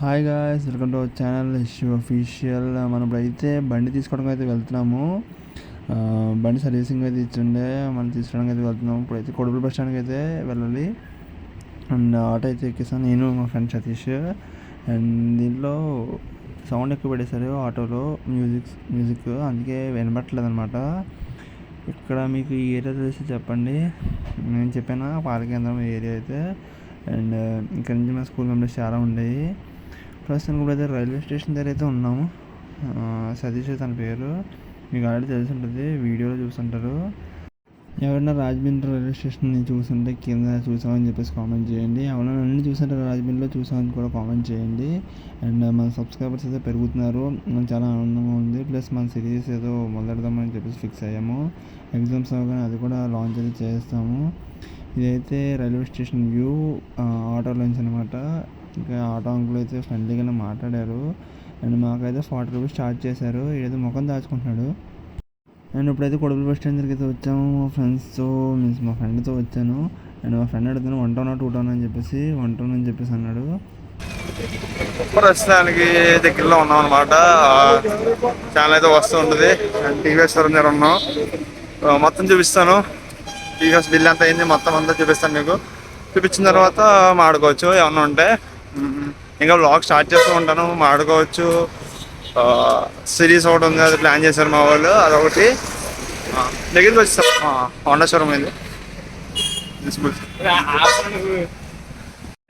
Hi guys welcome to channel issue official మనం ఇప్పుడైతే బండి తీసుకోవడానికి అయితే వెళ్తున్నాము uh, బండి సర్వీసింగ్ అయితే ఇచ్చిండే మనం తీసుకోవడానికి అయితే వెళ్తున్నాము. ఇప్పుడైతే కొడుకుల బస్ స్టాండ్కి అయితే వెళ్ళాలి. అండ్ ఆటో అయితే ఎక్కేసాను నేను మా ఫ్రెండ్ సతీష్. అండ్ దీంట్లో సౌండ్ ఎక్కువ పెట్టేశారు ఆటోలో మ్యూజిక్ మ్యూజిక్ అందుకే వినబట్టలేదు అనమాట ఇక్కడ మీకు ఈ ఏరియా తెలిసి చెప్పండి. నేను చెప్పాను? పాల కేంద్రం ఏరియా అయితే. అండ్ uh, ఇక్కడ నుంచి మా స్కూల్ మెంబర్స్ చాలా ఉండేవి ప్రస్తుతానికి ఇప్పుడు అయితే రైల్వే స్టేషన్ దగ్గర అయితే ఉన్నాము. సతీష్ తన పేరు. మీకు ఆల్రెడీ తెలిసి ఉంటుంది వీడియోలో చూస్తుంటారు. ఎవరైనా రాజమండ్రి రైల్వే స్టేషన్ చూస్తుంటే కింద చూసామని చెప్పేసి కామెంట్ చేయండి. ఎవరైనా అన్ని చూసుంటారు రాజమండ్రిలో చూసామని కూడా కామెంట్ చేయండి. అండ్ మన సబ్స్క్రైబర్స్ అయితే పెరుగుతున్నారు. చాలా ఆనందంగా ఉంది. ప్లస్ మన సిరీస్ ఏదో మొదలెడదామని చెప్పేసి ఫిక్స్ అయ్యాము. ఎగ్జామ్స్ అవగానే అది కూడా లాంచ్ అయితే చేస్తాము. ఇదైతే రైల్వే స్టేషన్ వ్యూ ఆటోలోంచి అనమాట ఇంకా ఆటో అంకుల్ అయితే ఫ్రెండ్లీగానే మాట్లాడారు. అండ్ మాకైతే ఫార్టీ రూపీస్ చార్జ్ చేశారు. ఏదో ముఖం దాచుకుంటున్నాడు. అండ్ ఇప్పుడైతే కొడుకుల బస్ స్టాండ్ దగ్గరికి అయితే వచ్చాము. మా ఫ్రెండ్స్తో మీన్స్ మా ఫ్రెండ్తో వచ్చాను. అండ్ మా ఫ్రెండ్ అడుగుతాను వన్ టౌన్ టూ టౌన్ అని చెప్పేసి వన్ టౌన్ అని చెప్పేసి అన్నాడు. ప్రస్తుతానికి దగ్గరలో ఉన్నాం అనమాట ఛానల్ అయితే వస్తూ ఉంటుంది. టీవీఎస్ దగ్గర ఉన్నాం మొత్తం చూపిస్తాను. టీవీఎస్ బిల్ ఎంత అయింది? మొత్తం అంతా చూపిస్తాను మీకు. చూపించిన తర్వాత మాడుకోవచ్చు ఏమన్నా ఉంటే. ఇంకా బ్లాగ్ స్టార్ట్ చేస్తూ ఉంటాను మాడుకోవచ్చు. సిరీస్ ఒకటి ఉంది అది ప్లాన్ చేశారు మా వాళ్ళు అదొకటి. దగ్గరికి వచ్చేస్తాం. హోండా షోరూమ్ ఇది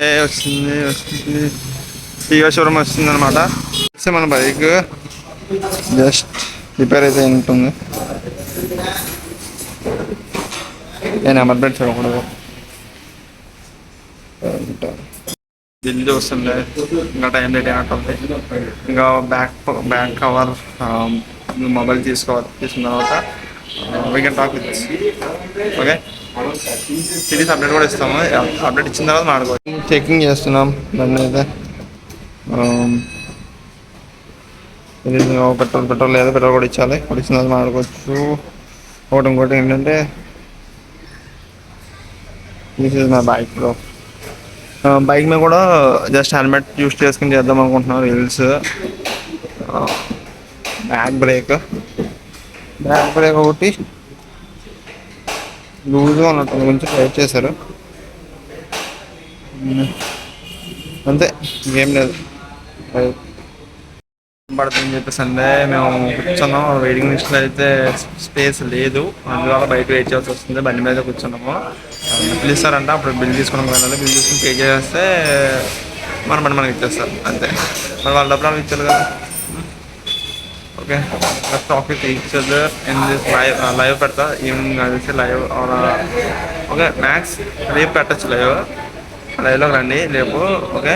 ఏ వస్తుంది వస్తుంది. టీవీ షోరూమ్ వస్తుంది అనమాట మన బైక్ జస్ట్ రిపేర్ అయితే ఉంటుంది. నేను నెంబర్ చూడకూడదు. బిల్ చూస్తుండే ఇంకా టైం లేట్ అయినట్టుంది ఇంకా బ్యాక్ బ్యాక్ కవర్ మొబైల్ తీసుకోవాలి తీసుకున్న తర్వాత we can talk with okay series update కూడా ఇస్తాము అప్డేట్ ఇచ్చిన తర్వాత మాట్లాడుకోవచ్చు చెకింగ్ చేస్తున్నాం దాన్ని అయితే పెట్రోల్ పెట్రోల్ లేదా పెట్రోల్ కూడా ఇచ్చాలి కూడా ఇచ్చిన తర్వాత మాట్లాడుకోవచ్చు ఒకటి ఇంకోటి ఏంటంటే this is my bike bro bike మీద కూడా జస్ట్ హెల్మెట్ యూస్ చేసుకుని చేద్దాం అనుకుంటున్నాం reels. Back brake. Back brake ఒకటి. లూజ్గా ఉన్నట్టు కొంచెం టైట్ చేశారు. అంతే ఇంకేం లేదు. పడుతుందని చెప్పేసి అంటే మేము కూర్చున్నాం. వెయిటింగ్ లిస్ట్లో అయితే స్పేస్ లేదు. అందువల్ల బయట వెయిట్ చేయాల్సి వస్తుంది. బండి మీద కూర్చున్నాము. పిలుస్తారంట అప్పుడు బిల్ తీసుకున్నాం వెళ్ళాలి బిల్ తీసుకుని పే చేస్తే మన బండి మనకి ఇచ్చేస్తారు. అంతే. మరి వాళ్ళ డబ్బులు వాళ్ళకి ఇచ్చారు కదా. Okay. Talk with each other in this live live పెడతా. ఈవినింగ్ కలిసి లైవ్. ఓకే మ్యాక్స్ రేపు పెట్టచ్చు లైవ్. లైవ్లోకి రండి. రేపు ఓకే.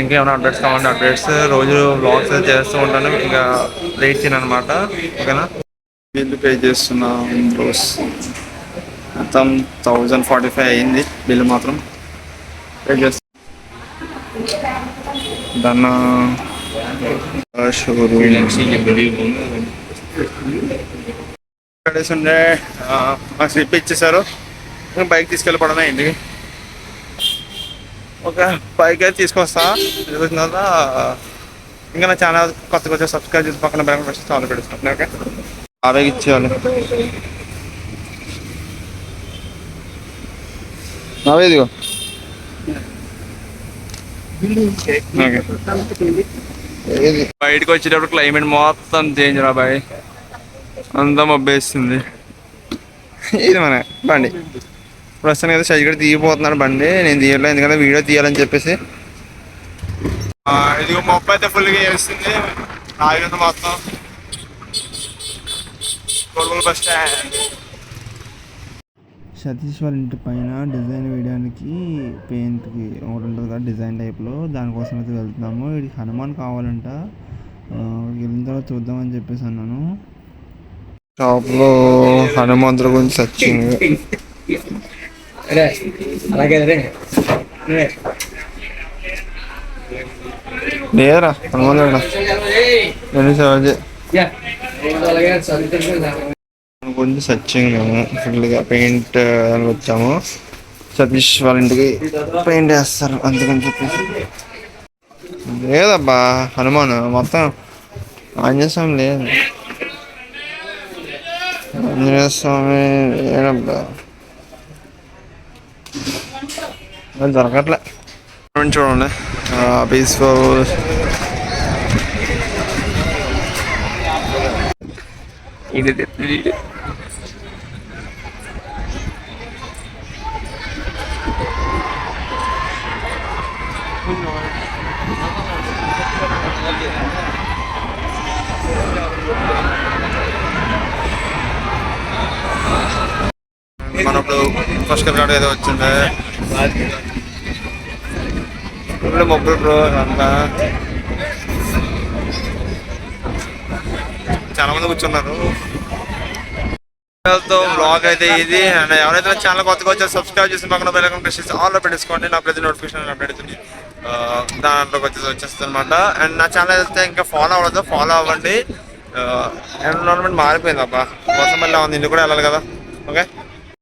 ఇంకేమైనా అప్డేట్స్ కావాలంటే అప్డేట్స్ రోజు బ్లాగ్స్ చేస్తూ ఉంటాను. ఇంకా లేట్ చేయను అనమాట ఓకేనా? బిల్లు పే చేస్తున్నా రోజు మొత్తం థౌజండ్ ఫార్టీ ఫైవ్ అయింది. బిల్లు మాత్రం పే చేస్తాను దాన్న షోరూమ్ ఉండే మా మాకు స్లిప్ ఇచ్చేసారు బైక్ తీసుకెళ్ళిపోవడమే ఇంటికి. ఒక ఫైవ్ అయితే తీసుకొస్తా. తీసుకొచ్చిన తర్వాత ఇంకా నా ఛానల్ కొత్త కొత్త సబ్స్క్రైబ్ చేసి పక్కన బ్యాంక్ వచ్చి చాలా పెడుతున్నాను ఓకే? బాబాయ్కి ఇచ్చేవాళ్ళు బాబాయ్ ఇదిగో. బయటకు వచ్చేటప్పుడు క్లైమేట్ మొత్తం చేంజ్ రా బాయ్. అంతా మబ్బేస్తుంది ఇది మన బండి. ప్రస్తుతానికి అయితే సైజ్ కూడా తీయబోతున్నాడు బండి. నేను తీయలేదు ఎందుకంటే వీడియో తీయాలని చెప్పేసి. ఇది మొబ్బు అయితే ఫుల్గా వేస్తుంది ఆగినంత మొత్తం. కొడుకుల బస్ స్టాండ్. సతీష్ వాళ్ళ ఇంటి పైన డిజైన్ వేయడానికి పెయింట్కి ఒకటి ఉంటుంది కదా డిజైన్ టైప్లో దానికోసం అయితే వెళ్తున్నాము. వీడికి హనుమాన్ కావాలంట. వెళ్ళిన తర్వాత చూద్దామని చెప్పేసి అన్నాను. షాప్లో హనుమంతుడి గురించి సచ్చింగ్ అలాగే రే. రే. లేదరా నేను అలాగే చదువుతుంటే గురించి సచ్చింగ్ మేము. ఫుల్గా పెయింట్ వచ్చాము. సతీష్ వాళ్ళ ఇంటికి పెయింట్ వేస్తారు అందుకని చెప్పేసి. లేదబ్బా హనుమాన్ మొత్తం ఆంజనేయ స్వామి లేదు. ఆంజనేయ స్వామి లేదబ్బా అది దొరకట్లే చూడండి. పీస్ఫుల్ ఇది మన ఇప్పుడు ఫస్ట్ కార్డ్ ఏదో వచ్చిండే ఇప్పుడు మొబైల్ ప్రో అంతా చాలా మంది కూర్చున్నారు తో బ్లాగ్ అయితే ఇది అండ్ ఎవరైతే ఛానల్ కొత్తగా వచ్చారో సబ్స్క్రైబ్ చేసి పక్కన బెల్ ఐకాన్ ప్రెస్ చేసి ఆల్ పెట్టేసుకోండి నా ప్రతి నోటిఫికేషన్ అప్డేట్ అవుతుంది దాంట్లోకి వచ్చేసి వచ్చేస్తుంది అనమాట అండ్ నా ఛానల్ అయితే ఇంకా ఫాలో అవ్వలేదు ఫాలో అవ్వండి ఎన్విరాన్మెంట్ మారిపోయింది అబ్బా వర్షం మళ్ళీ ఉంది ఇల్లు కూడా వెళ్ళాలి కదా ఓకే